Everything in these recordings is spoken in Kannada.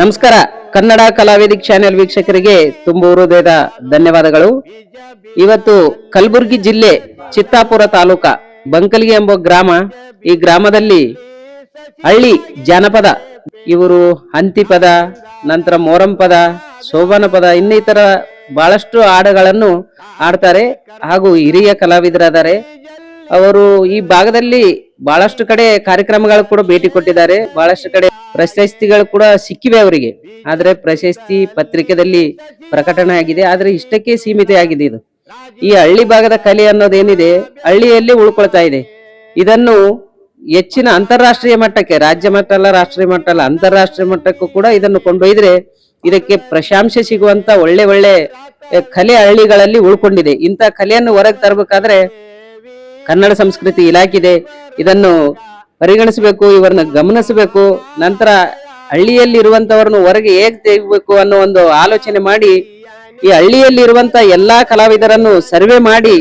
ನಮಸ್ಕಾರ. ಕನ್ನಡ ಕಲಾವೇದಿಕ್ ಚಾನೆಲ್ ವೀಕ್ಷಕರಿಗೆ ತುಂಬ ಹೃದಯದ ಧನ್ಯವಾದಗಳು. ಇವತ್ತು ಕಲಬುರಗಿ ಜಿಲ್ಲೆ ಚಿತ್ತಾಪುರ ತಾಲೂಕ ಬಂಕಲ್ಗಿ ಎಂಬ ಗ್ರಾಮ, ಈ ಗ್ರಾಮದಲ್ಲಿ ಹಳ್ಳಿ ಜಾನಪದ, ಇವರು ಹಂತಿ ಪದ, ನಂತರ ಮೋರಂ ಪದ ಶೋಭನ ಪದ, ಇನ್ನಿತರ ಬಹಳಷ್ಟು ಹಾಡುಗಳನ್ನು ಆಡ್ತಾರೆ ಹಾಗೂ ಹಿರಿಯ ಕಲಾವಿದರಾದರೆ ಅವರು ಈ ಭಾಗದಲ್ಲಿ ಬಹಳಷ್ಟು ಕಡೆ ಕಾರ್ಯಕ್ರಮಗಳು ಕೂಡ ಭೇಟಿ ಕೊಟ್ಟಿದ್ದಾರೆ. ಬಹಳಷ್ಟು ಕಡೆ ಪ್ರಶಸ್ತಿಗಳು ಕೂಡ ಸಿಕ್ಕಿವೆ ಅವರಿಗೆ. ಆದ್ರೆ ಪ್ರಶಸ್ತಿ ಪತ್ರಿಕೆದಲ್ಲಿ ಪ್ರಕಟಣೆ ಆಗಿದೆ. ಆದ್ರೆ ಇಷ್ಟಕ್ಕೆ ಸೀಮಿತ ಆಗಿದೆ ಇದು. ಈ ಹಳ್ಳಿ ಭಾಗದ ಕಲೆ ಅನ್ನೋದೇನಿದೆ, ಹಳ್ಳಿಯಲ್ಲಿ ಉಳ್ಕೊಳ್ತಾ ಇದೆ. ಇದನ್ನು ಹೆಚ್ಚಿನ ಅಂತಾರಾಷ್ಟ್ರೀಯ ಮಟ್ಟಕ್ಕೆ, ರಾಜ್ಯ ಮಟ್ಟ ಅಲ್ಲ, ರಾಷ್ಟ್ರೀಯ ಮಟ್ಟ ಅಲ್ಲ, ಅಂತಾರಾಷ್ಟ್ರೀಯ ಮಟ್ಟಕ್ಕೂ ಕೂಡ ಇದನ್ನು ಕೊಂಡೊಯ್ದ್ರೆ ಇದಕ್ಕೆ ಪ್ರಶಂಸೆ ಸಿಗುವಂತ ಒಳ್ಳೆ ಒಳ್ಳೆ ಕಲೆ ಹಳ್ಳಿಗಳಲ್ಲಿ ಉಳ್ಕೊಂಡಿದೆ. ಇಂಥ ಕಲೆಯನ್ನು ಹೊರಗೆ ತರಬೇಕಾದ್ರೆ ಕನ್ನಡ ಸಂಸ್ಕೃತಿ ಇಲಾಖೆ ಇದನ್ನು ಪರಿಗಣಿಸಬೇಕು, ಇವರನ್ನ ಗಮನಿಸಬೇಕು, ನಂತರ ಹಳ್ಳಿಯಲ್ಲಿ ಇರುವಂತವರನ್ನು ಹೊರಗೆ ಹೇಗೆ ತೆಗಿಬೇಕು ಅನ್ನೋ ಒಂದು ಆಲೋಚನೆ ಮಾಡಿ, ಈ ಹಳ್ಳಿಯಲ್ಲಿ ಇರುವಂತ ಎಲ್ಲಾ ಕಲಾವಿದರನ್ನು ಸರ್ವೆ ಮಾಡಿ,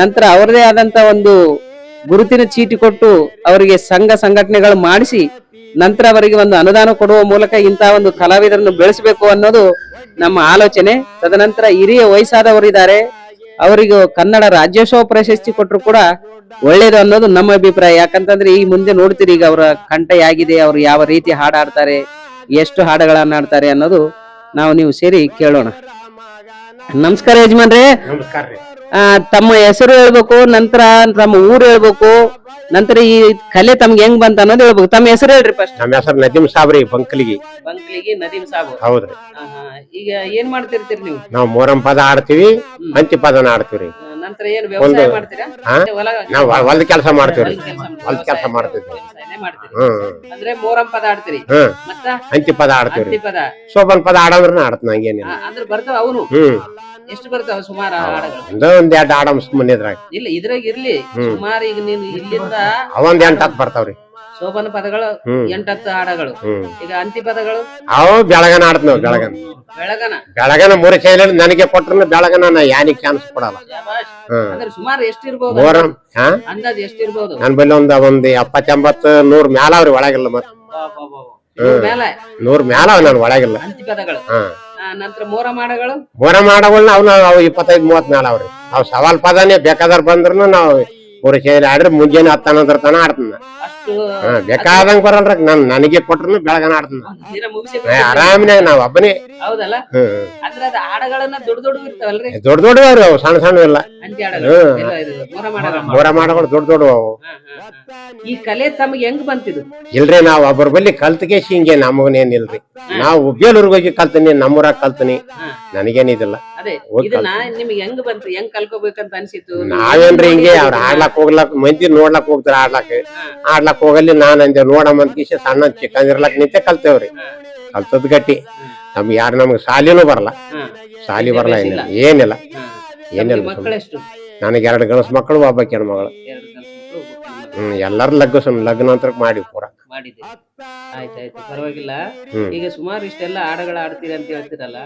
ನಂತರ ಅವರದೇ ಆದಂತ ಒಂದು ಗುರುತಿನ ಚೀಟಿ ಕೊಟ್ಟು ಅವರಿಗೆ ಸಂಘ ಸಂಘಟನೆಗಳು ಮಾಡಿಸಿ, ನಂತರ ಅವರಿಗೆ ಒಂದು ಅನುದಾನ ಕೊಡುವ ಮೂಲಕ ಇಂತಹ ಒಂದು ಕಲಾವಿದರನ್ನು ಬೆಳೆಸಬೇಕು ಅನ್ನೋದು ನಮ್ಮ ಆಲೋಚನೆ. ತದನಂತರ ಹಿರಿಯ ವಯಸ್ಸಾದವರಿದ್ದಾರೆ. ಅವರಿಗೆ ಕನ್ನಡ ರಾಜ್ಯೋತ್ಸವ ಪ್ರಶಸ್ತಿ ಕೊಟ್ಟರು ಕೂಡ ಒಳ್ಳೇದು ಅನ್ನೋದು ನಮ್ಮ ಅಭಿಪ್ರಾಯ. ಯಾಕಂತಂದ್ರೆ ಈ ಮುಂದೆ ನೋಡ್ತೀರಿ ಈಗ ಅವರ ಕಂಠ ಹೇಗಿದೆ ಅವರು ಯಾವ ರೀತಿ ಹಾಡಾಡ್ತಾರೆ, ಎಷ್ಟು ಹಾಡುಗಳನ್ನ ಆಡ್ತಾರೆ ಅನ್ನೋದು ನಾವು ನೀವು ಸೇರಿ ಕೇಳೋಣ. ನಮಸ್ಕಾರ ಯಜಮಾನ್ರಿ. ನಮಸ್ಕಾರ ರೀ. ಆ, ತಮ್ಮ ಹೆಸರು ಹೇಳ್ಬೇಕು ನಂತರ ತಮ್ಮ ಊರು ಹೇಳ್ಬೇಕು ನಂತರ ಈ ಕಲೆ ತಮ್ಗೆ ಹೆಂಗ್ ಬಂತ ಅನ್ನೋದು ಹೇಳ್ಬೇಕು. ತಮ್ಮ ಹೆಸರು ಹೇಳ್ರಿ ಫಸ್ಟ್ ನಮ್ಮ ಹೆಸರು ನದೀಮ್ ಸಾಬ್ರಿ ಬಂಕಲಿಗಿ. ಬಂಕ್ಲಿಗೆ ನದೀಮ್ ಸಾಬು. ಹೌದ್ರಿ. ಈಗ ಏನ್ ಮಾಡ್ತಿರ್ತೀರಿ ನೀವು? ನಾವು ಮೂರಂ ಪದ ಆಡ್ತೀವಿ ಹಂತಿ ಪದನ ಆಡ್ತೀವಿ ಆ, ನಂತರ ಏನು ವ್ಯವಸಾಯ ಮಾಡ್ತೀರಾ? ಹೊಲ ನಾವು ಹೊಲದ ಕೆಲಸ ಮಾಡ್ತೀವ್ರಿ. ಹೊಲದ್ ಕೆಲಸ ಮಾಡ್ತಿದ್ವಿ ವ್ಯವಸಾಯನೇ ಮಾಡ್ತೀರಿ. ಹ್ಮ್. ಅಂದ್ರೆ ಮೋರಂ ಪದ ಆಡ್ತೀರಿ. ಹ್ಮ್. ಮತ್ತ ಹಂತಿ ಪದ ಆಡ್ತೀವ್ರಿ. ಹತ್ತಿ ಪದ. ಶೋಭನ್ ಪದ ಆಡೋದ್ರ ಆಡ್ತ ನಂಗೇನಿಲ್ಲ ಆ, ಅಂದ್ರೆ ಬರ್ತಾವ ಅವನು. ಹ್ಮ್. ಎಷ್ಟು ಬರ್ತಾವ ಸುಮಾರು ಹಾಡುಗಳು ಒಂದ ಒಂದ್ ಎರಡು ಆಡಮ್ ಸುಮ್ಮನಿದ್ರಾಗ ಇಲ್ಲ ಇದ್ರಾಗ ಇರ್ಲಿ. ಸುಮಾರು ಈಗ ನೀನು ಇಲ್ಲಿಂದ ಅವಂದ್ ಎಂಟ್ ಹತ್ತು ಬರ್ತಾವ್ರಿ. ಶೋಭನ ಪದಗಳು ಎಂಟತ್ತು ಹಾಡಗಳು. ಈಗ ಅಂತಿ ಪದಗಳು? ಅವು ಬೆಳಗನ ಆಡ್ತ ನಾವು ಬೆಳಗನ. ಬೆಳಗನ? ಬೆಳಗನ ಮೂರು ಶೈಲಿ ನನಗೆ ಕೊಟ್ಟರು ಬೆಳಗನ ನಾ ಯಾನಿಗ್ ಚಾನ್ಸ್ ಕೊಡಲ್ಲ. ಅಂದ್ರೆ ಸುಮಾರು ಎಷ್ಟಿರ್ಬೋದು? ಮೂರಂ ಅಂದಾಜ್ ಎಷ್ಟಿರ್ಬೋದು? ನನ್ ಬಲ್ಲಿ ಒಂದ್ ಒಂದ್ ಎಪ್ಪತ್ತೆಂಬತ್ತು ನೂರ್ ಮ್ಯಾಲ ಅವ್ರಿ ಒಳಗಿಲ್ಲ ಮತ್ ನೂರ್ ಮ್ಯಾಲ? ಅವ್ ನನ್ ಒಳಗಿಲ್ಲ. ಅಂತಿ ಪದಗಳು. ನಂತರ ಮೋರ ಮಾಡಗಳು? ಮೋರ ಮಾಡಗಳನ್ನ ಅವ್ನ ಅವು ಇಪ್ಪತ್ತೈದ್ ಮೂವತ್ ಮ್ಯಾಲ ಅವ್ರಿ. ಅವ್ ಸವಾಲ್ ಪದನೇ ಬೇಕಾದವ್ರ ಬಂದ್ರು ನಾವು ಸೇರಿ ಆಡ್ರಿ ಮುಂಜಾನೆ ಹತ್ತಾನ ತನ ಆಡ್ತಾನ ಅಷ್ಟು ಹಾ ಬೇಕಾದಂಗ ಬರಲ್ರಿ. ನನ್ ನನಗೆ ಕೊಟ್ರು ಬೆಳಗನ ಆಡ್ತಾನ ದಿನ ಮುಗಿಸಿ ಆರಾಮಿನಾಗ ನಾವ್ ಒಬ್ಬನೇ ಹೌದಲ್ಲ? ಹ್ಮ್ ಅಂದ್ರೆ ಅದ ಹಾಡಗಳನ್ನ ದೊಡ್ಡ ದೊಡ್ಡ ಇರ್ತಾವಲ್ರಿ? ದೊಡ್ಡ ದೊಡ್ಡ ಅವ್ರಿ ಅವು ಸಣ್ಣ ಸಣ್ಣ ಇಲ್ಲ. ಹಾಡಗಳು ಹ್ಮ್. ಇಲ್ಲ ಇದು ಮೋರ ಮಾಡಗಳು ಮೂರ ಮಾಡಗಳು ದೊಡ್ಡ ದೊಡ್ಡ ಅವು. ಈ ಕಲೆ ತಮಗೆ ಹೆಂಗ್ ಬಂತಿದು? ಇಲ್ರಿ ನಾವ್ ಒಬ್ಬರ ಬಲ್ಲಿ ಕಲ್ತ್ಕೇಶಿ ಹಿಂಗೆ ನಮಗನೇನಿಲ್ರಿ ನಾವು ಬೇಲೂರ್ಗ್ ಹೋಗಿ ಕಲ್ತೀನಿ ನಮ್ಮೂರಾಗ ಕಲ್ತೀನಿ. ನನಗೇನಿದಿಲ್ಲ ಅದೇ ಹೋಗ್ ಇದನ್ನ ನಿಮ್ಗೆ ಹೆಂಗ್ ಬಂತು ಹೆಂಗ್ ಕಲ್ಕೋಬೇಕಂತ ಅನ್ಸಿತ್ತು? ನೀವು ನಾವೇನ್ರಿ ಹಿಂಗೆ ಅವ್ರ ಆಡ್ಲಕ್ ಹೋಗ್ಲಕ್ ಮಂದಿ ನೋಡ್ಲಕ್ ಹೋಗ್ತಾರ ಆಡ್ಲಾಕ್ ಆಡ್ಲಕ್ ಹೋಗಲ್ಲಿ ನಾನ್ ಅಂದೆ ನೋಡಮ್ಮ ಅಂತ ಕಿಶ ಸಣ್ಣ ಚಿಕ್ಕಂದಿರ್ಲಾಕ್ ನಿಂತೆ ಕಲ್ತೇವ್ರಿ. ಕಲ್ತದ್ ಗಟ್ಟಿ. ನಮ್ಗೆ ಯಾರು ನಮ್ಗೆ ಸಾಲಿನೂ ಬರಲ್ಲ. ಸಾಲಿ ಬರಲ್ಲ ಏನಿಲ್ಲ. ಏನಿಲ್ಲ. ಏನಿಲ್ಲ ನನಗೆ ಎರಡು ಗಣಸ್ ಮಕ್ಕಳು ಒಬ್ಬ ಹೆಣ್ಮಗಳು. ಎರಡು ಗಂಡು ಮಕ್ಕಳು, ಮಗಳು. ಹ್ಮ್ ಎಲ್ಲಾರು ಲಗ್ನ ಲಗ್ನ ಅಂತ ಮಾಡಿ ಪೂರ. ಮಾಡಿದ್ದೆ ಆಯ್ತಾಯ್ತು ಪರವಾಗಿಲ್ಲ. ಈಗ ಸುಮಾರು ಇಷ್ಟೆಲ್ಲ ಹಾಡುಗಳು ಆಡ್ತೀರಿ ಅಂತ ಹೇಳ್ತೀರಲ್ಲ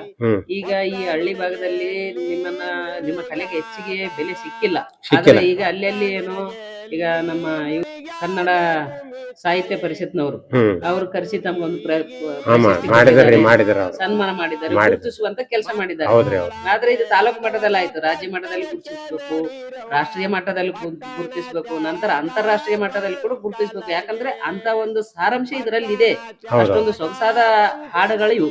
ಈಗ ಈ ಹಳ್ಳಿ ಭಾಗದಲ್ಲಿ ನಿಮ್ಮನ್ನ ನಿಮ್ಮ ಕಲೆಗೆ ಹೆಚ್ಚಿಗೆ ಬೆಲೆ ಸಿಕ್ಕಿಲ್ಲ. ಆದ್ರೆ ಈಗ ಅಲ್ಲಿ ಏನು ಈಗ ನಮ್ಮ ಕನ್ನಡ ಸಾಹಿತ್ಯ ಪರಿಷತ್ನವರು. ಅವರು ಕರೆಸಿ ತಮ್ಗೊಂದು ಮಾಡಿದ್ರಿ ಕೊಟ್ಟಿದ್ದಾರೆ. ಸನ್ಮಾನ ಮಾಡಿದ್ದಾರೆ ಮಾಡಿದ್ರು. ಗುರುತಿಸುವಂತ ಕೆಲಸ ಮಾಡಿದ್ದಾರೆ. ಆದ್ರೆ ಇದು ತಾಲೂಕು ಮಟ್ಟದಲ್ಲಿ ಆಯ್ತು. ರಾಜ್ಯ ಮಟ್ಟದಲ್ಲಿ ಗುರುತಿಸಬೇಕು ರಾಷ್ಟ್ರೀಯ ಮಟ್ಟದಲ್ಲಿ ಗುರ್ತಿಸಬೇಕು ನಂತರ ಅಂತಾರಾಷ್ಟ್ರೀಯ ಮಟ್ಟದಲ್ಲಿ ಕೂಡ ಗುರುತಿಸ್ಬೇಕು. ಯಾಕಂದ್ರೆ ಅಂತ ಒಂದು ಸಾರಾಂಶ ಇದರಲ್ಲಿ ಇದೆ ಅಷ್ಟೊಂದು ಸೊಗಸಾದ ಹಾಡುಗಳು ಇವು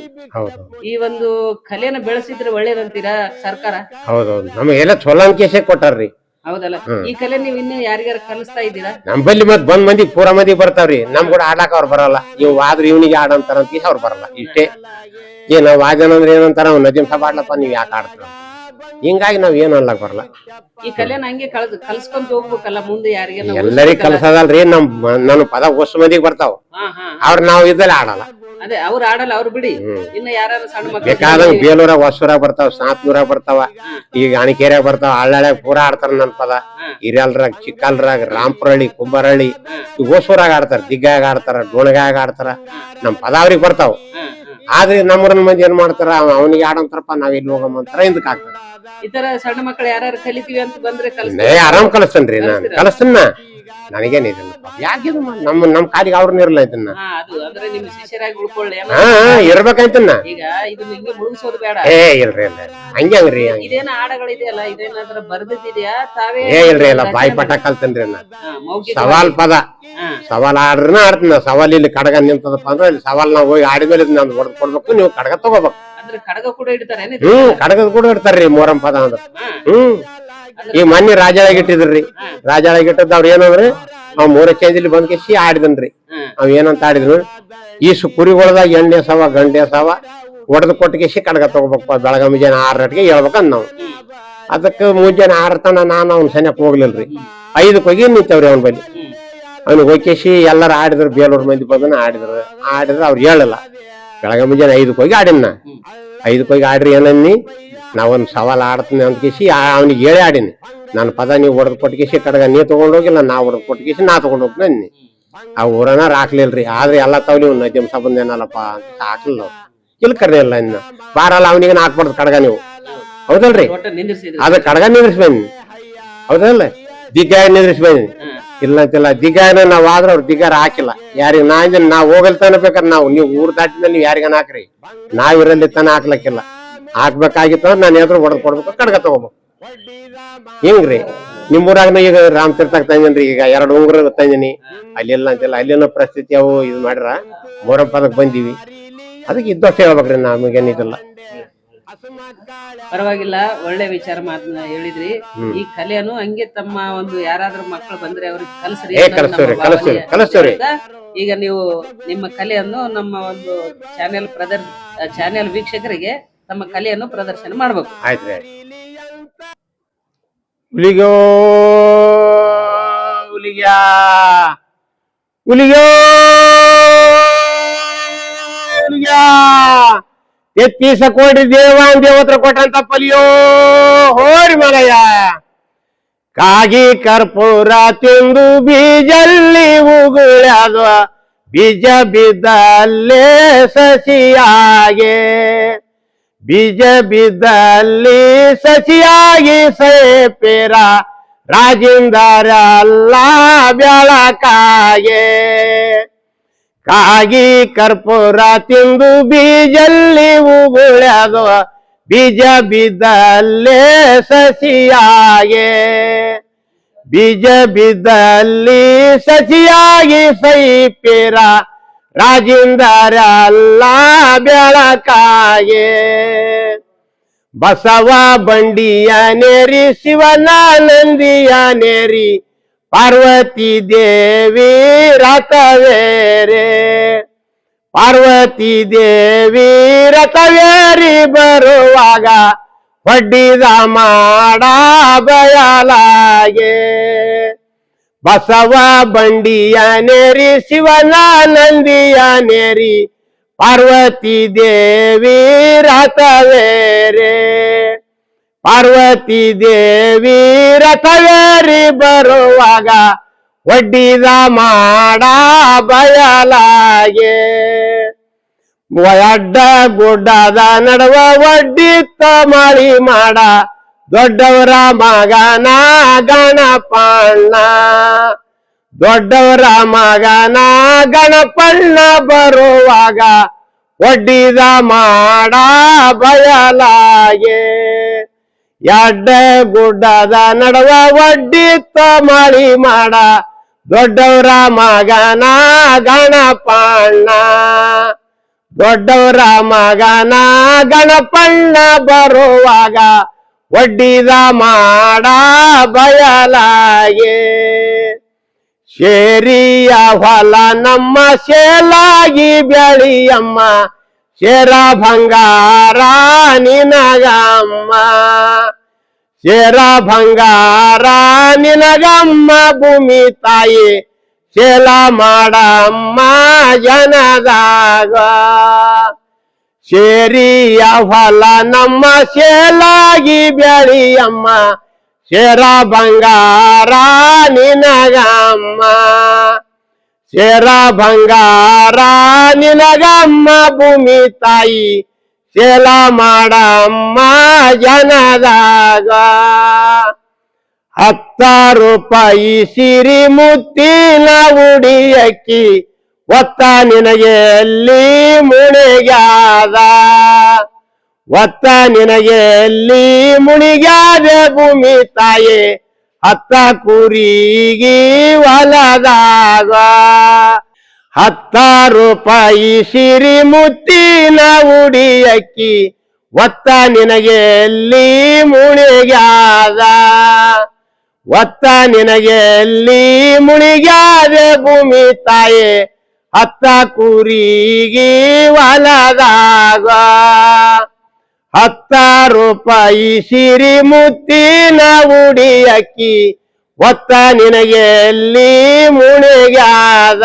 ಈ ಒಂದು ಕಲೆನ ಬೆಳೆಸಿದ್ರೆ ಒಳ್ಳೇದಂತೀರಾ ಸರ್ಕಾರ? ಹೌದೌದು ನಮಗೆಲ್ಲ ಚೊಲೋ ಅಂಕೇಶ ಕೊಟ್ಟಾರ್ರಿ. ಹೌದಲ್ಲ? ಈ ಕಲೆ ನೀವು ಇನ್ನು ಯಾರಿಗಾರ ಕಲಿಸ್ತಾ ಇದ್ದೀರಾ? ನಮ್ಮಲ್ಲಿ ಮತ್ ಬಂದ್ ಮಂದಿ ಪೂರ ಮಂದಿ ಬರ್ತಾವ್ರಿ. ನಮ್ ಕೂಡ ಆಡಾಕ ಅವ್ರು ಬರಲ್ಲ. ಇವ್ ಆದ್ರೆ ಇವನಿಗೆ ಆಡಂತಾರ ಅಂತ ಅವ್ರು ಬರಲ್ಲ. ಇಷ್ಟೇ. ಏನ ನಾವ್ ವಾಜನ ಅಂದ್ರೆ ಏನಂತಾರ ಅವ್ ನದಿಮ್ ಸಾಬ್ ಆಡ್ಲಪ್ಪ ನೀವ್ ಯಾಕೆ ಆಡ್ತಾರ ಹಿಂಗಾಗಿ ನಾವ್ ಏನು ಅನ್ಲಕ್ ಬರಲ್ಲ. ಈ ಕಲೆನ ಹಂಗೆ ಕಳ್ದ್ ಕಲ್ಸ್ಕೊಂತ ಹೋಗ್ಬೇಕಲ್ಲ ಮುಂದೆ ಯಾರಿಗೆ ಎಲ್ಲರಿಗ್ ಕಲ್ಸದಲ್ರಿ ನಮ್ ನನ್ನ ಪದ ಹೊಸ ಮಂದಿಗೆ ಬರ್ತಾವ. ಅವ್ರ ನಾವ್ ಇದ್ದಲ್ಲಿ ಆಡಲ್ಲ. ಅದೇ ಅವ್ರು ಆಡಲ್ಲ ಅವ್ರು ಬಿಡಿ. ಇನ್ನು ಯಾರು ಸಣ್ಣ ಮಕ್ಕಳು ಬೇಕಾದ್ರೆ ಬೇಲೂರ ಹೊಸೂರಾಗ ಬರ್ತಾವ ಸಾತ್ನೂರಾಗ ಬರ್ತಾವ. ಈಗ ಅಣಿಕೆರೆಯಾಗ ಬರ್ತಾವ ಹಳ್ಳಳ್ಯಾಗ ಪೂರ ಆಡ್ತಾರ ನನ್ ಪದ. ಹಿರಿಯಲ್ರಾಗ ಚಿಕ್ಕಲ್ರಾಗ ರಾಂಪುರಹಳ್ಳಿ ಕುಂಬಾರಹಳ್ಳಿ ಈಗ ಹೊಸೂರಾಗ ಆಡ್ತಾರ ದಿಗ್ಗಾಗ ಆಡ್ತಾರ ಡೋಣಗಾಗ ಆಡ್ತಾರ. ನಮ್ ಪದ ಅವ್ರಿಗೆ ಬರ್ತಾವ. ಆದ್ರೆ ನಮ್ಮೂರಿನ ಮಂದಿ ಏನ್ ಮಾಡ್ತಾರ? ಅವ- ಅವನಿಗೆ ಆಡಂತಾರಪ್ಪ ನಾವ್ ಇಲ್ಲಿ ಹೋಗಮ್ಮ ಅಂತಾರ ಹಿಂದಕ್ ಹಾಕ್ತಾರ. ಈ ತರ ಸಣ್ಣ ಮಕ್ಕಳು ಯಾರು ಕಲಿತೀವಿ ಅಂತ ಬಂದ್ರೆ ಆರಾಮ್ ಕಲಿಸ್ತೇನ್ರಿ ನಾನು. ಕಲಿಸ್ತೇನ ನನಗೇನ್ ಇದಿಲ್ಲ ಯಾಕೆ ಇದು ನಮ್ಮ ನಮ್ ಕಾಲಿಗೆ ಅವ್ರನ್ನ ಇರಲ್ಲ ಇದನ್ನ? ಹಾ ಅದು ಅಂದ್ರೆ ನಿಮ್ ಶಿಷ್ಯರಾಗಿ ಉಳ್ಕೊಳ್ಳಿ. ಹಾ ಹಾ, ಇರ್ಬೇಕಂತನ್ನ ಈಗ ಇದು ಹಿಂಗೆ ಮುಳುಗಿಸೋದು ಬೇಡ. ಏ ಇಲ್ರಿ ಇಲ್ಲ ಹಂಗೆ ಹಂಗ್ರಿ. ಹಂಗೆ ಇದೇನ ಹಾಡಗಳಿದೆಯಲ್ಲ ಇದೇನಾದ್ರ ಬರ್ದಿದ್ಯಾ ತಾವೇ ಏ ಇಲ್ರಿ ಇಲ್ಲ ಬಾಯಿ ಪಟ ಕಲ್ತನ್ರಿ ನಾ. ಹಾ, ಮೌಖಿಕ ಸವಾಲ್ ಪದ. ಹಾ. ಸವಾಲ್ ಆಡ್ರನ ಆಡ್ತೀನಿ. ಸವಾಲ್ ಇಲ್ಲಿ ಕಡಗ ನಿಂತದಪ್ಪ ಅಂದ್ರೆ ಇಲ್ಲಿ ಸವಾಲ್ ನಾವು ಹೋಗಿ ಆಡಿದ್ಮೇಲೆ ನಾನು ಹೊಡೆದು ಕೊಡ್ಬೇಕು. ನೀವು ಕಡಗ ತಗೋಬೇಕು. ಅಂದ್ರೆ ಕಡಗ ಕೂಡ ಇಡ್ತಾರೆ ಹ್ಮ್ ಕಡಗದ ಕೂಡ ಇಡ್ತಾರ್ರಿ ಮೋರಂ ಪದ ಅಂದ್ರೆ. ಹ್ಮ್. ಈ ಮೊನ್ನೆ ರಾಜಾಳಾಗ ಇಟ್ಟಿದ್ರಿ. ರಾಜಾಳಾಗ ಇಟ್ಟದ್ ಅವ್ರ ಏನಂದ್ರೆ ಅವ್ ಮೂರ ಚೇಂಜಲ್ಲಿ ಬಂದ್ ಕೇಸಿ ಆಡಿದನ್ರಿ. ಅವ್ ಏನಂತ ಆಡಿದ್ರು? ಈ ಕುರಿಗೊಳದಾಗ ಎಣ್ಣೆ ಸವ ಗಂಡೆ ಸವ ಒಡೆದು ಕೊಟ್ಟ ಕೇಸಿ ಕಡಗ ತಗೋಬೇಕು ಬೆಳಗ್ಗೆ ಮುಂಜಾನೆ ಆರ್ ಗಂಟೆಗೆ ಹೇಳ್ಬೇಕಂದ್ ನಾವು. ಅದಕ್ಕೆ ಮುಂಜಾನೆ ಆರ್ ತನ ನಾನು ಅವ್ನ ಸನ್ಯಕ್ ಹೋಗ್ಲಿಲ್ರಿ. ಐದಕ್ಕೆ ಹೋಗಿ ನಿಂತವ್ರಿ ಅವನ ಬಲಿ ಅವ್ನ ಅವ್ನಿಗೆ ಹೋಗಿ ಎಲ್ಲರೂ ಆಡಿದ್ರು ಬೇಲೂರ್ ಮಂದಿ ಬಂದನ ಆಡಿದ್ರು. ಆಡಿದ್ರೆ ಅವ್ರು ಹೇಳಲ್ಲ. ಬೆಳಗ್ಗೆ ಮುಂಜಾನೆ ಐದಕ್ಕೆ ಹೋಗಿ ಆಡಿನ. ಐದಕ್ಕೆ ಹೋಗಿ ಆಡ್ರಿ ಏನನ್ನಿ? ನಾವೊಂದು ಸವಾಲ್ ಆಡ್ತೀನಿ ಅಂತ ಕೇಸಿ ಅವ್ನಿಗೆ ಹೇಳಿ ಆಡಿನಿ. ನನ್ನ ಪದ ನೀವು ಹೊಡೆದು ಕೊಟ್ಟಿಗೆಸಿ ಕಡಗ ನೀ ತಗೊಂಡೋಗಿಲ್ಲ ನಾ ಹೊಡೆದು ಕೊಟ್ಟಿಗೆಸಿ ನಾ ತಗೊಂಡು ಹೋಗ್ತೀನಿ ಆ ಊರನ ಹಾಕ್ಲಿಲ್ರಿ ಆದ್ರೆ ಎಲ್ಲ ತಾವ್ ನೀವು ನಜಮ್ ಸಂಬಂಧ ಏನಲ್ಲಪ್ಪ ಅಂತ ಹಾಕ್ಲಿಲ್ಲ ಇಲ್ಲ ಕರ್ನೇ ಇಲ್ಲ ಇನ್ನ. ಬಾರಲ್ಲ ಅವನಿಗೆ ಹಾಕ್ಬಾರ್ದು ಕಡಗ ನೀವು. ಹೌದಲ್ರಿ? ಅದ ಕಡಗ ನಿಂದ್ರಿಸ್ಬೇನಿ. ಹೌದಲ್ಲ? ದಿಗ್ಗಾಯ ನಿಂದ್ರಿಸ್ಬೇನಿ. ಇಲ್ಲ ಅಂತಿಲ್ಲ ದಿಗ್ಗಾಯನ ನಾವ್ ಆದ್ರೆ ಅವ್ರ ದಿಗ್ಗಾರ ಹಾಕಿಲ್ಲ. ಯಾರಿಗ ನಾ ನಾವ್ ಹೋಗಲ್ತಾನ ಬೇಕಾದ್ರೆ ನಾವು ನೀವು ಊರ್ ದಾಟಿದ್ಮೇಲೆ ನೀವು ಯಾರಿಗನ ಹಾಕ್ರಿ? ನಾವ್ ಇರಲ್ಲಿ ತನ ಹಾಕ್ಲಕ್ಕಿಲ್ಲ. ಹಾಕ್ಬೇಕಾಗಿತ್ತು ಅಂದ್ರೆ ನಾನು ಎದುರು ಹೊಡೆದ್ ಕೊಡ್ಬೇಕು ಕಡ್ಗ ತಗೋಬೇಕು. ಹಿಂಗ್ರಿ? ನಿಮ್ಮೂರಾಗನ ಈಗ ರಾಮ್ ತೀರ್ಥಕ್ ತಂದಿನ್ರಿ ಈಗ ಎರಡು ಉಂಗ್ರ ತಂದಿನಿ. ಅಲ್ಲಿಲ್ಲ ಅಂತಿಲ್ಲ ಅಲ್ಲಿನ ಪರಿಸ್ಥಿತಿ ಅವು ಇದು ಮಾಡ್ರ ಮೊರಂ ಪದಕ್ ಬಂದೀವಿ. ಅದಕ್ಕೆ ಇದ್ದಷ್ಟು ಹೇಳ್ಬೇಕ್ರಿ ನಮಗೇನಿದಿಲ್ಲ ಪರವಾಗಿಲ್ಲ ಒಳ್ಳೆ ವಿಚಾರ ಮಾತನ್ನ ಹೇಳಿದ್ರಿ. ಈ ಕಲೆಯನ್ನು ಹಂಗೆ ತಮ್ಮ ಒಂದು ಯಾರಾದ್ರೂ ಮಕ್ಕಳು ಬಂದ್ರೆ ಅವ್ರಿಗೆ ಕಲಸ್ರಿ ಕಲಸ್ರಿ ಈಗ ನೀವು ನಿಮ್ಮ ಕಲೆಯನ್ನು ನಮ್ಮ ಒಂದು ಚಾನೆಲ್ ಪ್ರದರ್ ಚಾನೆಲ್ ವೀಕ್ಷಕರಿಗೆ ತಮ್ಮ ಕಲೆಯನ್ನು ಪ್ರದರ್ಶನ ಮಾಡಬೇಕು. ಹುಲಿಗೋ ಹುಲಿಗೋ ಹುಲಿಗ್ಯಾ. ಎತ್ತೀಸ ಕೋಟಿ ದೇವಾನ್ ದೇವತ್ರ ಕೊಟ್ಟಂತ ಪಲಿಯೋ. ಹೋರಿ ಮಲಯ. ಕಾಗಿ ಕರ್ಪೂರ ತಿಂದು ಬೀಜಲ್ಲಿ ಉಗುಳ್ಯಾದ ಬೀಜ ಬಿದ್ದಲ್ಲೇ ಸಸಿಯಾಗೆ. ಬೀಜ ಬಿದ್ದಲ್ಲಿ ಸಸಿಯಾಗಿ ಸೇಪೇರ ರಾಜೇಂದ್ರ ಅಲ್ಲ ಬೆಳಕಾಗೆ ಕಾಗಿ ಕರ್ಪೂರ ತಿಂದು ಬೀಜಲ್ಲಿ ಉಗುಳದು ಬೀಜ ಬಿದ್ದಲ್ಲೇ ಸಸಿಯಾಗೆ. ಬೀಜ ಬಿದ್ದಲ್ಲಿ ಸಸಿಯಾಗಿ ಸೈಪೇರ ರಾಜಿಂದರ ಅಲ್ಲ ಬೆಳಕಾಗೆ ಬಸವ ಬಂಡಿಯ ನೇರಿ ಶಿವನ ನಂದಿಯ ನೇರಿ, ಪಾರ್ವತಿ ದೇವಿ ರಥವೇರೆ. ಪಾರ್ವತಿ ದೇವಿ ರಥವೇರಿ ಬರುವಾಗ ಹೊಡ್ಡಿದ ಮಾಡ ಬಯಲಾಗೆ. ಬಸವ ಬಂಡಿಯ ನೇರಿ ಶಿವನ ನಂದಿಯ ನೇರಿ, ಪಾರ್ವತಿ ದೇವಿ ರಥವೇರೆ. ಪಾರ್ವತಿ ದೇವಿ ರಥವೇರಿ ಬರುವಾಗ ಒಡ್ಡಿದ ಮಾಡ ಬಯಲಾಗೆ. ಅಡ್ಡ ಗುಡ್ಡದ ನಡುವ ಒಡ್ಡಿತ್ತ ಮಾಡಿ ಮಾಡ ದೊಡ್ಡವರ ಮಗನ ಗಣಪಣ್ಣ. ದೊಡ್ಡವರ ಮಗನ ಗಣಪಣ್ಣ ಬರುವಾಗ ಒಡ್ಡಿದ ಮಾಡ ಬಯಲಾಗೆ. ಎಡ್ಡ ಗುಡ್ಡದ ನಡುವ ಒಡ್ಡಿತ್ತ ಮಳಿ ಮಾಡ ದೊಡ್ಡವರ ಮಗನ ಗಣಪಣ್ಣ. ದೊಡ್ಡವರ ಮಗನ ಗಣಪಣ್ಣ ಬರುವಾಗ ಒಡ್ಡಿದ ಮಾಡ ಬಯಲಾಗೆ ಶೇರಿಯ ಹೊಲ ನಮ್ಮ ಶೇಲಾಗಿ ಬೆಳಿಯಮ್ಮ. ಶೇರ ಬಂಗಾರ ನಿನಗಮ್ಮ. ಶೇರ ಬಂಗಾರ ನಿನಗಮ್ಮ ಭೂಮಿ ತಾಯಿ. ಶೇಲ ಮಾಡಮ್ಮ ಜನದಾಗ. ಶೇರಿಯ ಹೊಲ ನಮ್ಮ ಶೇಲಾಗಿ ಬೆಳಿಯಮ್ಮ. ಶೇರ ಬಂಗಾರ ನಿನಗಮ್ಮ. ಶೇರ ಬಂಗಾರ ನಿನಗಮ್ಮ ಭೂಮಿ ತಾಯಿ. ಶೇಲ ಮಾಡಮ್ಮ ಜನದಾಗ. ಹತ್ತ ರೂಪಾಯಿ ಸಿರಿ ಮುತ್ತಿನ ಉಡಿ ಅಕ್ಕಿ ಒತ್ತ ನಿನಗೆ ಎಲ್ಲಿ ಮುಣಿಗ್ಯಾದ? ಒತ್ತ ನಿನಗೆ ಎಲ್ಲಿ ಮುಣಿಗಾದ ಭೂಮಿ ತಾಯಿ? ಹತ್ತ ಕುರಿಗಿ ಹೊಲದಾಗ. ಹತ್ತ ರೂಪಾಯಿ ಸಿರಿ ಮುತ್ತಿನ ಉಡಿ ಅಕ್ಕಿ ಒತ್ತ ನಿನಗೆ ಎಲ್ಲಿ ಮುಣಿಗ್ಯಾದ? ಒತ್ತ ನಿನಗೆ ಎಲ್ಲಿ ಮುಣಿಗಾದ ಭೂಮಿ ತಾಯಿ? ಹತ್ತ ಕುರಿಗೆ ಹೊಲದಾಗ. ಹತ್ತ ರೂಪಾಯಿ ಸಿರಿ ಮುತ್ತಿನ ಉಡಿ ಅಕ್ಕಿ ಒತ್ತ ನಿನಗೆ ಎಲ್ಲಿ ಮುಣಿಗಾದ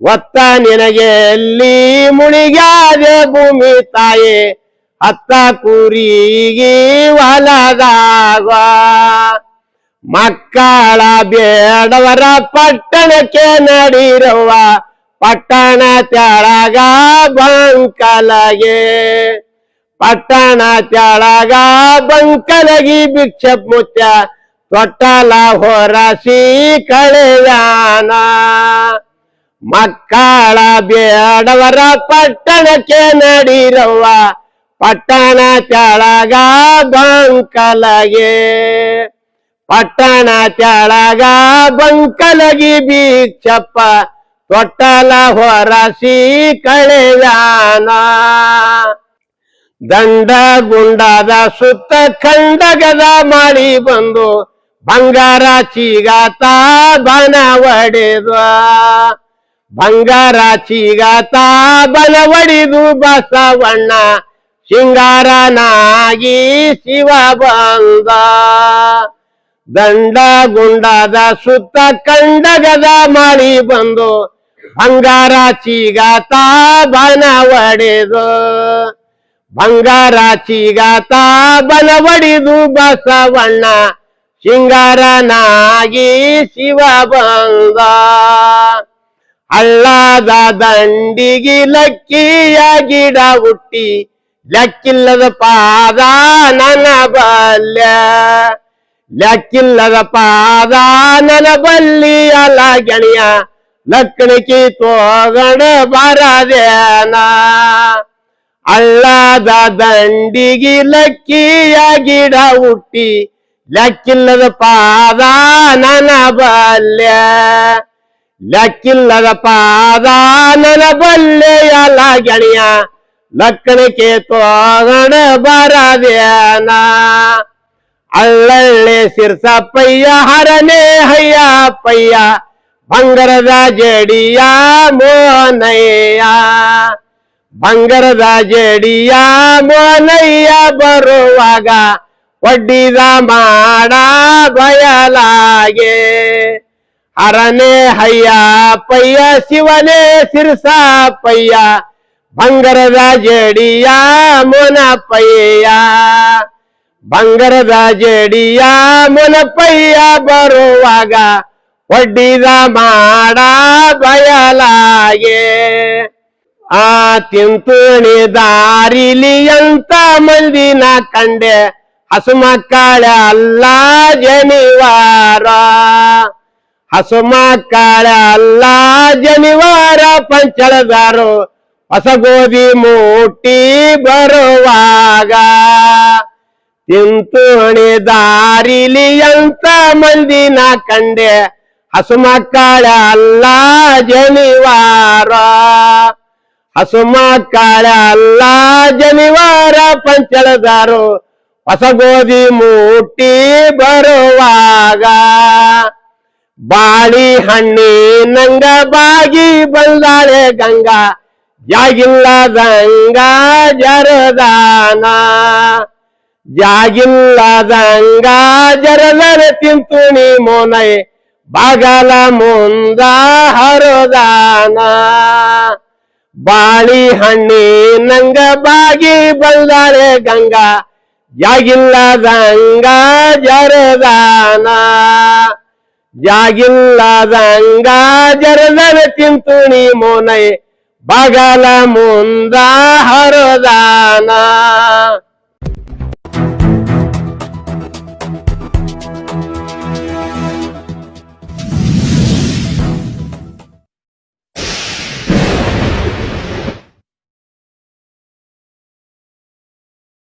ಒತ್ತ ನಿನಗೆ ಎಲ್ಲಿ ಮುಣಿಗಾದೆ ಭೂಮಿ ತಾಯಿ? ಹತ್ತ ಕುರಿಗೆ ಹೊಲದಾಗ. ಮಕ್ಕಳ ಬೇಡವರ ಪಟ್ಟಣಕ್ಕೆ ನಡಿರುವ ಪಟ್ಟಣ ತೆಳಗ ಬಂಕಲಗೆ ಪಟ್ಟಣ ತೆಳಗ ಬಂಕಲಗಿ ಭಿಕ್ಷ ಮುತ್ಯ ತೊಟ್ಟಲ ಹೊರಸಿ ಕಳೆಯಾನ ಮಕ್ಕಳ ಬೇಡವರ ಪಟ್ಟಣಕ್ಕೆ ನಡಿರುವ ಪಟ್ಟಣ ತೆಳಗ ಬಂಕಲಗೆ ಪಟ್ಟಣ ತೆಳಗ ಬಂಕಲಗಿ ಬೀಕ್ಷಪ್ಪ ತೊಟ್ಟಲ ಹೊರಸಿ ಕಳೆಯಾನ. ದಂಡ ಗುಂಡದ ಸುತ್ತ ಖಂಡಗದ ಮಾಡಿ ಬಂದು, ಬಂಗಾರ ಚೀಗಾತ ಬನ ಒಡೆದು. ಬಂಗಾರ ಚೀಗಾತ ಬನ ಒಡಿದು ಬಸವಣ್ಣ, ಸಿಂಗಾರನಾಗಿ ಶಿವ ಬಂದ. ದಂಡ ಗುಂಡದ ಸುತ್ತ ಕಂಡಗದ ಮಾಡಿ ಬಂದು ಬಂಗಾರ ಚೀಗಾತ ಬನ ಒಡೆದು. ಬಂಗಾರ ಚೀಗಾತ ಬನ ಒಡಿದು ಬಸವಣ್ಣ ಸಿಂಗಾರನಾಗಿ ಶಿವ ಬಂದ. ಅಳ್ಳಾದ ದಂಡಿಗಿ ಲಕ್ಕಿಯ ಗಿಡ ಹುಟ್ಟಿ, ಲಕ್ಕಿಲ್ಲದ ಪಾದ ನನ್ನ ಬಲ್ಯ. ಲೆಕ್ಕಿಲ್ಲದ ಪಾದ ನನ ಬಲ್ಲಿ ಅಲ್ಲ ಗೆಳೆಯ ಲಕ್ಕಣಿಕಿ ತೋಗಣ ಬರದೇನ. ಅಳ್ಳದ ದಂಡಿಗಿ ಲಕ್ಕಿಯ ಗಿಡ ಹುಟ್ಟಿ ಲೆಕ್ಕಿಲ್ಲದ ಪಾದ ನನ ಬಲ್ಯ ಲೆಕ್ಕಿಲ್ಲದ ಪಾದ ನನ ಬಲ್ಲೆಯಲ್ಲ ಗೆಳೆಯ ಲಕ್ಕಣಿಕೆ ತೋಗಣ ಬರದೇನ. ಅಳ್ಳಳ್ಳೆ ಸಿರ್ಸಪ್ಪಯ್ಯ, ಹರನೆ ಹಯ್ಯ ಪಯ್ಯ ಬಂಗರದ ಜಡಿಯ ಮೋನಯ್ಯ. ಬಂಗರದ ಜಡಿಯ ಮೋನಯ್ಯ ಬರುವಾಗ ಒಡ್ಡಿದ ಮಾಡ ಬಯಲಾಗೆ. ಹರನೆ ಹಯ್ಯ ಪಯ್ಯ ಶಿವನೇ ಸಿರ್ಸಪ್ಪಯ್ಯ, ಬಂಗರದ ಜಡಿಯ ಮುನಪಯ್ಯ ಬಂಗರದ ಜಡಿಯ ಮುನಪಯ್ಯ ಬರುವಾಗ ಒಡ್ಡಿದ ಮಾಡ ಬಯಲಾಗೆ ಆ ತಿಂತುಣಿ ದಾರಿಲಿ ಅಂತ ಮಂದಿನ ಕಂಡೆ ಹಸು ಅಲ್ಲ ಜನಿವಾರ. ಹಸು ಅಲ್ಲ ಜನಿವಾರ, ಪಂಚಳದಾರು ಹೊಸ ಗೋಧಿ ಮೂಟಿ ಬರುವಾಗ. ತಿಂತುಣಿ ದಾರಿಲಿ ಅಂತ ಮಂದಿನ ಕಂಡೆ? ಹಸು ಮಕ್ಕಳ ಅಲ್ಲ ಜನಿವಾರ. ಹಸು ಮಕ್ಕಳ ಅಲ್ಲ ಜನಿವಾರ, ಪಂಚಳದಾರು ಹೊಸ ಗೋಧಿ ಮೂಟಿ ಬರುವಾಗ. ಬಾಳಿ ಹಣ್ಣಿನಂಗ ಬಾಗಿ ಬಂದಾಳೆ ಗಂಗಾ ಜಾಗಿಲ್ಲದಂಗ ಜರದಾನ. ಜಾಗಿಲ್ಲದಂಗ ಜರದರ ನೀ ಮೋನೈ, ಬಾಗಲ ಮುಂದ ಹರದಾನ. ಬಾಳಿ ಹಣ್ಣಿನಂಗ ಬಾಗಿ ಬಂದಾಳೆ ಗಂಗಾ, ಜಾಗಿಲ್ಲದಂಗ ಜರದಾನ. ಜಾಗಿಲ್ಲದಂಗ ಜರದರ ನೀ ಮೋನೈ, ಬಾಗಲ ಮುಂದ ಹರದಾನ.